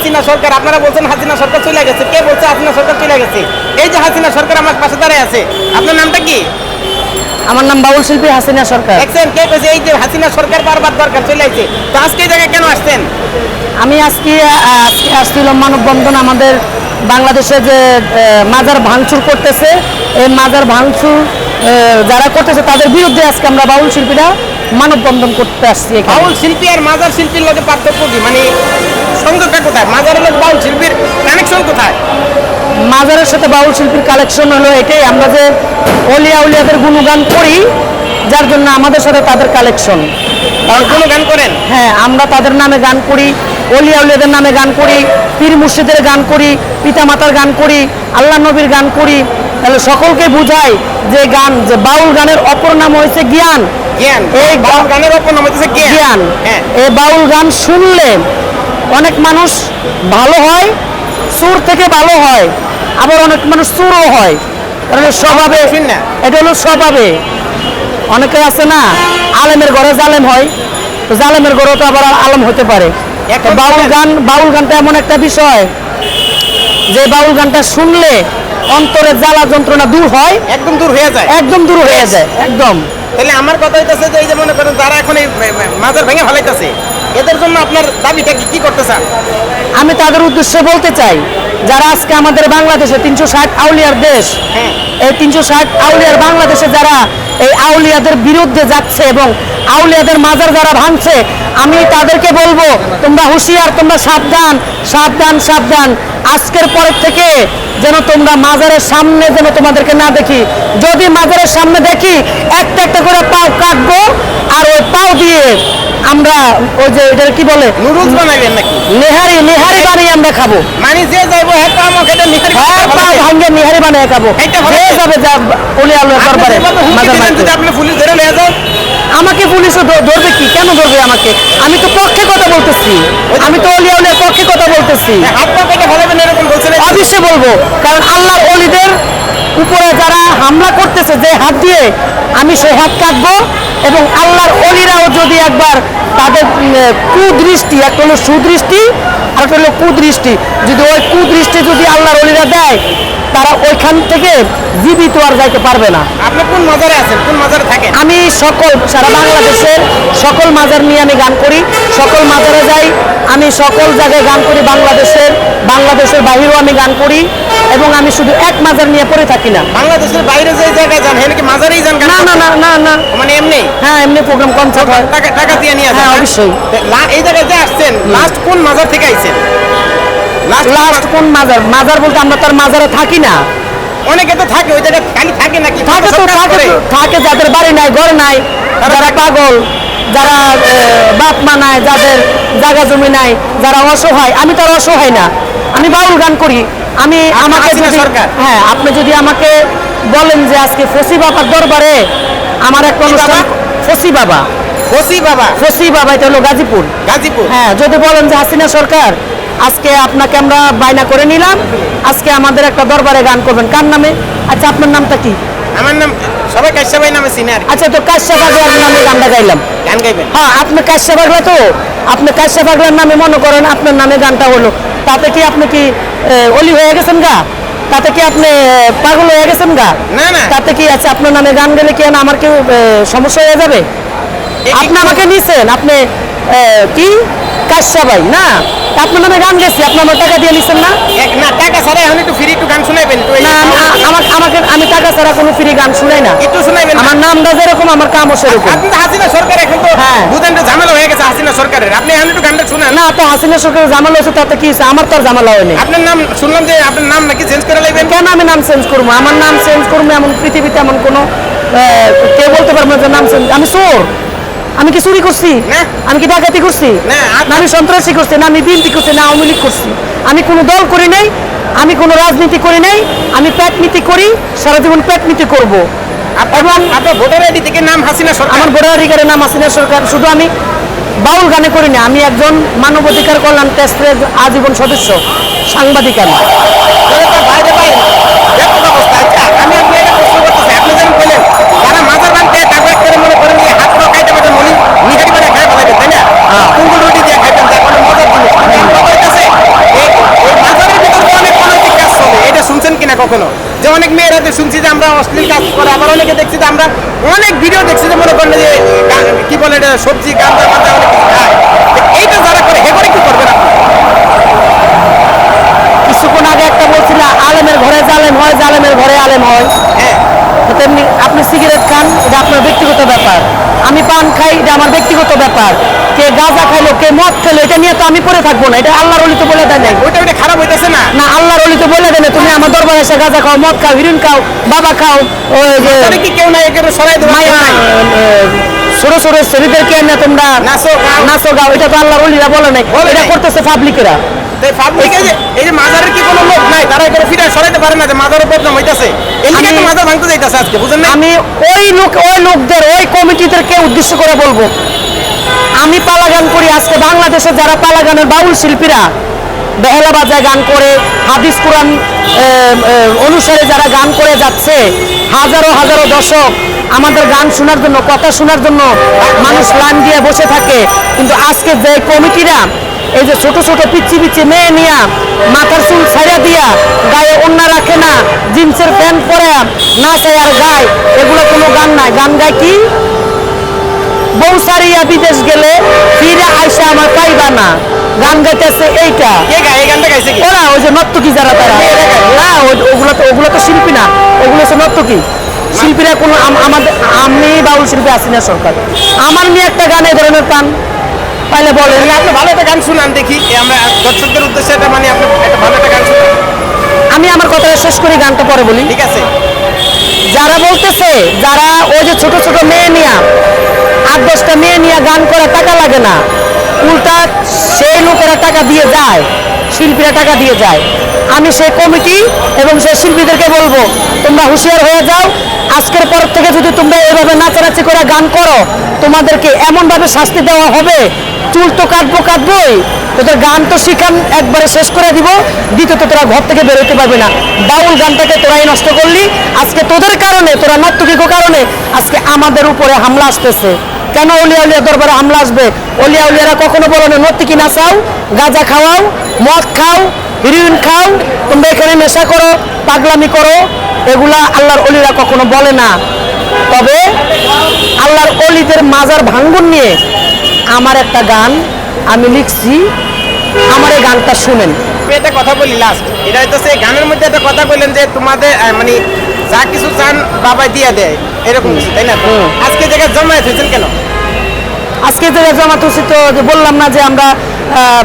হাসিনা সরকার আপনারা বলছেন হাসিনা সরকার চলে গেছে। কে বলছে হাসিনা সরকার চলে গেছে? এই যে হাসিনা সরকার আমার পাশে দাঁড়ায় আছে আপনার নামটা কি? আমার নাম বাউল শিল্পী হাসিনা সরকার। দেখছেন কে কইছে এই যে হাসিনা সরকার বারবার দরকার চলে আসছে তো আজকে এই জায়গায় কেন আসছেন? আমি আজকে আজকে আসছিলাম মানববন্ধন আমাদের বাংলাদেশে যে মাজার ভাঙচুর করতেছে। এই মাজার ভাঙচুর যারা করতেছে তাদের বিরুদ্ধে আজকে আমরা বাউল শিল্পীরা মানববন্ধন করতে আসছি বাউল শিল্পী আর মাজার শিল্পীর লোকের পার্থক্য কি? মানে সংযোগটা কোথায়? মাজারের লোক বাউল শিল্পীর কানেকশন কোথায়? মাজারের সাথে বাউল শিল্পীর কালেকশন হলো এটাই আমরা যে অলিয়া উলিয়াদের গুণগান করি যার জন্য আমাদের সাথে তাদের কালেকশন কোনো গান করেন? হ্যাঁ আমরা তাদের নামে গান করি অলিয়া উলিয়াদের নামে গান করি পীর মুর্শিদের গান করি পিতামাতার গান করি আল্লাহ নবীর গান করি। তাহলে সকলকে বুঝাই যে গান যে বাউল গানের অপর নাম হয়েছে জ্ঞান। জ্ঞান। এই বাউল গানের অপর নাম জ্ঞান। জ্ঞান। হ্যাঁ। এই বাউল গান শুনলে অনেক মানুষ ভালো হয় সুর থেকে ভালো হয় আবার অনেক মানুষ সুরও হয়। কারণ স্বভাবে এটা হলো স্বভাবে। অনেকে আছে না আলেমের ঘরে জালেম হয় তো জালেমের ঘরেও তো আবার আলম হতে পারে। বাউল গান বাউল গানটা এমন একটা বিষয় যে বাউল গানটা শুনলে অন্তরের জ্বালা যন্ত্রণা দূর হয় একদম দূর হয়ে যায়। একদম দূর হয়ে যায় একদম। তাহলে আমার কথা হইতেছে যে এই যে মনে করেন যারা এখন এই মাজার ভেঙে ফেলাইতেছে এদের জন্য আপনার দাবিটা কি? কি করতে চান? আমি তাদের উদ্দেশ্যে বলতে চাই যারা আজকে আমাদের বাংলাদেশে তিনশো ষাট আউলিয়ার দেশ হ্যাঁ। এই তিনশো ষাট আউলিয়ার বাংলাদেশে যারা এই আউলিয়াদের বিরুদ্ধে যাচ্ছে এবং আউলিয়াদের মাজার যারা ভাঙছে আমি তাদেরকে বলব তোমরা হুঁশিয়ার তোমরা সাবধান সাবধান সাবধান। আজকের পরের থেকে যেন তোমরা মাজারের সামনে যেন তোমাদেরকে না দেখি। যদি মাজারের সামনে দেখি একটা একটা করে পাও কাটবো আর ওই পাও দিয়ে আমরা ওই যে এটা কি বলে? নুডলস বানাবেন নাকি? নেহারি নেহারি বানিয়ে আমরা খাব। মানে যে যাইবো হ্যাঁ আমাকে এটা নিহারি হ্যাঁ পা ভাঙ্গে নেহারি বানিয়ে খাব। যে যাবে যা ওলি আল্লাহর দরবারে মাইতে। যদি আপনি পুলিশ ধরে নিয়ে যাও আমাকে পুলিশে ধরবে কি? কেন ধরবে আমাকে? আমি তো পক্ষে কথা বলতেছি। আমি তো অলিয়া উলিয়ার পক্ষে কথা বলতেছি। পা বলছেন অবশ্যই বলব। কারণ আল্লাহ অলিদের উপরে যারা হামলা করতেছে যে হাত দিয়ে আমি সেই হাত কাটবো। এবং আল্লাহর অলিরাও যদি একবার তাদের কুদৃষ্টি একটা হলো সুদৃষ্টি আর একটা হলো কুদৃষ্টি। যদি ওই কুদৃষ্টি যদি আল্লাহর অলিরা দেয় তারা ওইখান থেকে জীবিত আর যাইতে পারবে না। আপনি কোন মাজারে আছেন? কোন মাজারে থাকেন? আমি সকল সারা বাংলাদেশের সকল মাজার নিয়ে আমি গান করি। সকল মাজারে যাই আমি সকল জায়গায় গান করি। বাংলাদেশের বাংলাদেশের বাহিরেও আমি গান করি। এবং আমি শুধু এক মাজার নিয়ে পড়ে থাকি না। বাংলাদেশের বাইরে যে জায়গায় যান হ্যাঁ নাকি মাজারেই যান না না না না না। মানে এমনি? হ্যাঁ এমনি প্রোগ্রাম কনসার্ট হয় টাকা টাকা দিয়ে নিয়ে হ্যাঁ, অবশ্যই। লা- এই জায়গায় যে আসছেন লাস্ট কোন মাজার থেকে আইছেন? লাস্ট কোন মাজার? মাজার? বলতে আমরা তার মাজারে থাকি না। অনেকে তো থাকে ওই জায়গায় খালি থাকে নাকি? থাকে তো থাকে। থাকে যাদের বাড়ি নাই ঘর নাই যারা পাগল যারা বাপ মা নাই যাদের জায়গা জমি নাই যারা অসহায় আমি তো আর অসহায় না। আমি বাউল গান করি। আমি আমাকে। হ্যাঁ আপনি যদি আমাকে বলেন যে আজকে ফসি বাবার দরবারে আমার এক অনুষ্ঠান ফসি বাবা। ফসি বাবা? ফসি বাবা এটা হলো গাজীপুর। গাজীপুর? হ্যাঁ যদি বলেন যে হাসিনা সরকার আজকে আপনাকে আমরা বায়না করে নিলাম। আজকে আমাদের একটা দরবারে গান করবেন। কার নামে? আচ্ছা আপনার নামটা কি? আমার নাম সবাই কাশ্যা ভাই নামে চিনে আর আচ্ছা তো কাশ্যা পাগলার নামে গানটা গাইলাম। গান গাইবেন? হ্যাঁ আপনি কাশ্যা পাগলা তো? আপনি কাশ্যা পাগলার নামে মনে করেন আপনার নামে গানটা হলো। তাতে কি আপনি কি অলি হয়ে গেছেন গা? তাতে কি আপনি পাগল হয়ে গেছেন গা? না, না। তাতে কি আছে আপনার নামে গান গেলে কি আমার কেউ সমস্যা হয়ে যাবে? আপনি আমাকে নিছেন আপনি কি? কাশ্যা ভাই না? আপনার নামে গান গেছি আপনি আমার টাকা দিয়ে নিছেন না? না টাকা ছাড়া এখন একটু ফ্রি একটু গান শোনাইবেন না আ- আমাকে ছাড়া কোনো ফ্রি গান শুনাই না। একটু শোনাইবেন আমার নামটা যেরকম আমার কামও সেরকম। আপনি তো হাসিনা সরকার এখন তো হ্যাঁ। বুঝেন তো ঝামেলা হয়ে গেছে হাসিনা সরকারের। আপনি এখন একটু গানটা শুনেন। না তো হাসিনা সরকার জামাল হয়েছে তাতে কি হয়েছে? আমার তো আর জামালা হয়নি। আপনার নাম শুনলাম যে আপনার নাম নাকি চেঞ্জ করে লাইবেন? কেন আমি নাম চেঞ্জ করব? আমার নাম চেঞ্জ করব এমন পৃথিবীতে এমন কোনো কেউ বলতে পারব যে নাম চেঞ্জ আমি চোর। আমি কি চুরি করছি। আমি কি ডাকাতি করছি? না, আমি সন্ত্রাসী করছি না আমি বিএনপি করছি না আওয়ামী লীগ করছি। আমি কোনো দল করি নাই আমি কোনো রাজনীতি করি নাই আমি প্যাটনীতি নীতি করি সারা জীবন প্যাটনীতি নীতি করব। এবং আপনার ভোটার আইডি থেকে নাম হাসিনা সরকার? আমার ভোটার অধিকারের নাম হাসিনা সরকার শুধু আমি বাউল গানে করি না আমি একজন মানবাধিকার কল্যাণ ট্রাস্টের আজীবন সদস্য সাংবাদিক আমি তাহলে তো বাইরে বাইরে ব্যাপক অবস্থা আচ্ছা আমি আপনি একটা প্রশ্ন করতেছি আপনি যেন বললেন যারা মাজার বানতে টাকা করে মনে করেন এই হাত পা খাইতে পারবেন মনি নিহারি বানা খাই ফেলাবেন তাই না কুঙ্গুল রুটি দিয়ে খাইতেন যার কোনো মজার জিনিস আপনি আমার কাছে কখনো? যে অনেক মেয়েরা শুনছি যে আমরা অশ্লীল কাজ করে আবার অনেকে দেখছি যে আমরা অনেক ভিডিও দেখছি যে মনে করেন যে কি বলে এটা সবজি গাঁজা গাঁজা অনেক কিছু খায়। এইটা যারা করে হে করে কি করবে না কিছুক্ষণ আগে একটা বলছিল আলেমের ঘরে জালেম হয় জালেমের ঘরে আলেম হয়। হ্যাঁ। তেমনি আপনি সিগারেট খান এটা আপনার ব্যক্তিগত ব্যাপার। আমি পান খাই এটা আমার ব্যক্তিগত ব্যাপার। কে গাঁজা খাইলো কে মদ খেলো এটা নিয়ে তো আমি পড়ে থাকব না। এটা আল্লাহর অলি তো বলে দেয় নাই। ওইটা ওইটা খারাপ হইতেছে না। না আল্লাহর অলি তো বলে দেবে তুমি আমার দরবারে এসে গাঁজা খাও মদ খাও হিরোইন খাও বাবা খাও ওই যে কি কেউ না একেবারে সরাই দেবে ছোট ছোট ছেলেদেরকে এনে তোমরা নাচো, নাচো গাও। এটা তো আল্লাহর অলিরা বলে নাই। এটা করতেছে পাবলিকেরা তাই পাবলিকে এই যে মাজারের কি কোনো লোক নাই তারা এগুলো ফিরে সরাইতে পারে না যে মাজারের বদনাম হইতাছে। এই লিগে আমি- ভাঙতে যাইতাছে আজকে বুঝেন না আমি ওই লোক ওই লোকদের ওই কমিটিদেরকে উদ্দেশ্য করে বলব? আমি পালা গান করি আজকে বাংলাদেশে যারা পালা গানের বাউল শিল্পীরা বেহেলা বাজায় গান করে হাদিস কোরআন অনুসারে যারা গান করে যাচ্ছে হাজারো হাজারো দর্শক আমাদের গান শোনার জন্য কথা শোনার জন্য মানুষ লাইন দিয়ে বসে থাকে। কিন্তু আজকে যে কমিটিরা এই যে ছোট ছোট পিচ্ছি পিচ্ছি মেয়ে নিয়া মাথার চুল ছাইড়া দিয়া গায়ে অন্য রাখে না জিন্সের প্যান্ট পরে নাচে আর গায় এগুলো কোনো গান নাই। গান গায় কি? বউ সারিয়া বিদেশ গেলে ফিরে আইসা আমার পাইবা না। গান গাইতেছে এইটা। ওরা ওই যে নর্তকী যারা তারা। না ওগুলো তো ওগুলো তো শিল্পী না। ওগুলো হচ্ছে নর্তকী। শিল্পীরা কোনো আম- আমাদের আমি বাউল শিল্পী আছি না সরকার। আমার নিয়ে একটা গান এই ধরনের পান পাইলে বলেন তাহলে আপনি ভালো একটা গান শুনান দেখি। আমরা দর্শকদের উদ্দেশ্যে এটা মানে আপনি একটা ভালো একটা গান শুনান আমি আমার কথাটা শেষ করে গানটা পরে বলি। ঠিক আছে। যারা বলতেছে যারা ওই যে ছোট ছোট মেয়ে নিয়া আট দশটা মেয়ে নিয়ে গান করে টাকা লাগে না উল্টা সেই লোকেরা টাকা দিয়ে যায় শিল্পীরা টাকা দিয়ে যায়। আমি সেই কমিটি এবং সেই শিল্পীদেরকে বলব তোমরা হুঁশিয়ার হয়ে যাও আজকের পর থেকে যদি তোমরা এভাবে নাচানাচি করে গান করো তোমাদেরকে এমনভাবে শাস্তি দেওয়া হবে চুল তো কাটবো, কাটবোই। তোদের গান তো শিখান, একবারে শেষ করে দিব। দ্বিতীয়ত তোরা ঘর থেকে বেরোতে পারবে না। বাউল গানটাকে তোরাই নষ্ট করলি। আজকে তোদের কারণে, তোরা নর্তকীর কারণে, আজকে আমাদের উপরে হামলা আসতেছে। কেন অলিয়া উলিয়া দরবারে হামলা আসবে? অলিয়া উলিয়ারা কখনো বলো না নর্তকী নাচাও গাঁজা খাওয়াও, মদ খাও, হিরোইন খাও, তোমরা এখানে নেশা করো, পাগলামি করো। এগুলা আল্লাহর অলিরা কখনো বলে না। তবে আল্লাহর অলিদের মাজার ভাঙ্গন নিয়ে আমার একটা গান আমি লিখছি। আমার এই গানটা শুনেন। একটা কথা বলি লাস্ট এটা হয়তো সেই গানের মধ্যে একটা কথা বললেন যে তোমাদের মানে যা কিছু চান বাবা দিয়ে দেয়। এরকম কিছু তাই না। আজকে জায়গায় জমায়েত হয়েছেন কেন? আজকে যে জামাত হচ্ছে তো যে বললাম না যে আমরা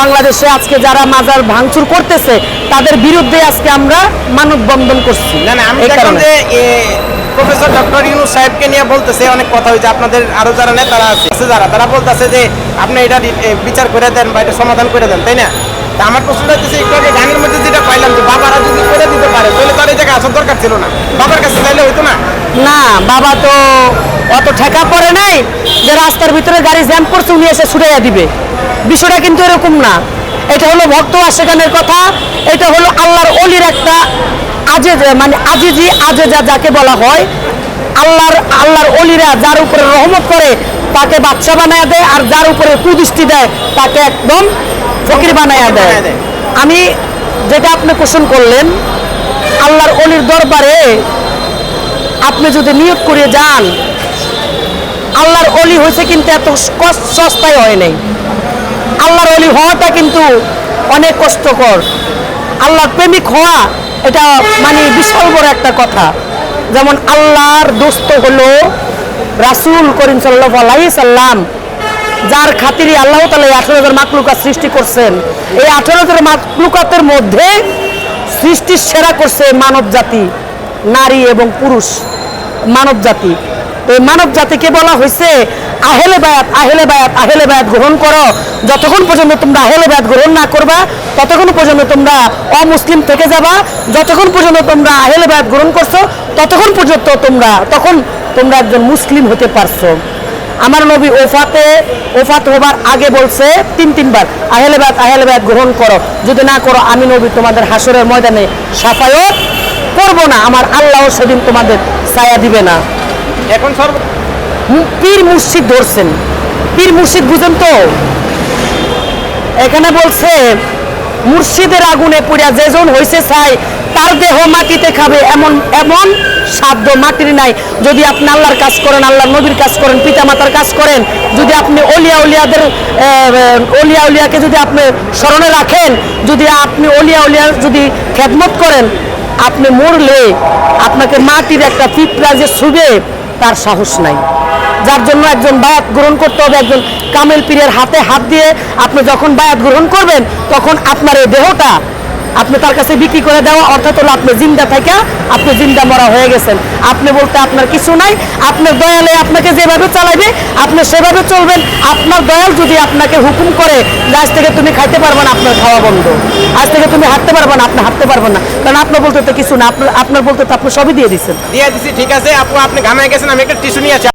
বাংলাদেশে আজকে যারা মাজার ভাঙচুর করতেছে তাদের বিরুদ্ধে আজকে আমরা মানববন্ধন করছি। না না আমি যে প্রফেসর ডক্টর ইউনুস সাহেবকে নিয়ে বলতেছে, অনেক কথা হয়েছে, আপনাদের আরও যারা নেতারা আছে যারা, তারা বলতেছে যে, আপনি এটা বিচার করে দেন বা এটা সমাধান করে দেন, তাই না? তা আমার প্রশ্নটা হচ্ছে একটু আগে গানের মধ্যে যেটা পাইলাম যে, বাবারা যদি করে দিতে পারে, তাহলে তার এই জায়গায় আসার দরকার ছিল না। বাবার কাছে চাইলে হইতো না? না, বাবা তো অত ঠেকা পড়ে নাই যে রাস্তার ভিতরে গাড়ি জ্যাম করছে, উনি এসে ছুটাইয়া দিবে। বিষয়টা কিন্তু এরকম না। এটা হলো ভক্ত আশেখানের কথা, এটা হলো আল্লাহর অলির একটা আজে মানে আজিজি আজেজা যাকে বলা হয় আল্লাহর আল্লাহর অলিরা যার উপরে রহমত করে তাকে বাচ্চা বানায় দেয় আর যার উপরে কুদৃষ্টি দেয় তাকে একদম ফকির বানায় দেয়। আমি যেটা আপনি কোশ্চেন করলেন আল্লাহর অলির দরবারে আপনি যদি নিয়োগ করে যান আল্লাহর অলি হয়েছে কিন্তু এত সস্তায় হয় নাই। আল্লাহর অলি হওয়াটা কিন্তু অনেক কষ্টকর। আল্লাহর প্রেমিক হওয়া এটা মানে বিশাল বড় একটা কথা। যেমন আল্লাহর দোস্ত হলো রাসূল করিম সাল্লাহ সাল্লাম, যার খাতিরে আল্লাহ তালা এই আঠেরো হাজার মাকলুকা সৃষ্টি করছেন। এই আঠেরো হাজার মাকলুকাতের মধ্যে সৃষ্টির সেরা করছে মানব জাতি, নারী এবং পুরুষ, মানব জাতি। এই মানব জাতিকে বলা হয়েছে আহেলে বায়াত আহেলে বায়াত আহেলে বায়াত গ্রহণ করো। যতক্ষণ পর্যন্ত তোমরা আহেলে বায়াত গ্রহণ না করবা, ততক্ষণ পর্যন্ত তোমরা অমুসলিম থেকে যাবা। যতক্ষণ পর্যন্ত তোমরা আহেলে বায়াত গ্রহণ করছ, ততক্ষণ পর্যন্ত তোমরা, তখন তোমরা একজন মুসলিম হতে পারছ। আমার নবী ওফাতে, ওফাত হবার আগে বলছে তিন, তিনবার, আহেলে বায়াত আহেলে বায়াত গ্রহণ করো। যদি না করো, আমি নবী তোমাদের হাসরের ময়দানে সাফায়ত করব না। আমার আল্লাহ সেদিন তোমাদের ছায়া দিবে না। এখন সর্ব পীর মুর্শিদ ধরছেন। পীর মুর্শিদ বুঝেন তো? এখানে বলছে, মুর্শিদের আগুনে পুড়িয়া যেজন হইছে চাই তার দেহ মাটিতে খাবে এমন এমন সাধ্য মাটির নাই। যদি আপনি আল্লাহর কাজ করেন, আল্লাহর নবীর কাজ করেন, পিতামাতার কাজ করেন, যদি আপনি অলিয়া উলিয়াদের অলিয়া উলিয়াকে যদি আপনি স্মরণে রাখেন, যদি আপনি অলিয়া উলিয়ার যদি খেদমত করেন, আপনি মরলে আপনাকে মাটির একটা পিঁপড়া যে ছুবে, তার সাহস নাই। যার জন্য একজন বায়াত গ্রহণ করতে হবে, একজন কামেল পীরের হাতে হাত দিয়ে আপনি যখন বায়াত গ্রহণ করবেন, তখন আপনার এই দেহটা আপনি তার কাছে বিক্রি করে দেওয়া, অর্থাৎ হলো আপনি জিন্দা থেকে আপনি জিন্দা মরা হয়ে গেছেন। আপনি বলতে আপনার কিছু নাই, আপনার দয়ালে আপনাকে যেভাবে চালাবে আপনি সেভাবে চলবেন। আপনার দয়াল যদি আপনাকে হুকুম করে আজ থেকে তুমি খাইতে পারবে না, আপনার খাওয়া বন্ধ। আজ থেকে তুমি হাঁটতে পারবে না, আপনি হাঁটতে পারবেন না। কারণ আপনার বলতে তো কিছু না, আপনার আপনার বলতে তো আপনি সবই দিয়ে দিচ্ছেন দিয়ে দিছি, ঠিক আছে। আপু, আপনি ঘামায় গেছেন, আমি একটা টিস্যু নিয়ে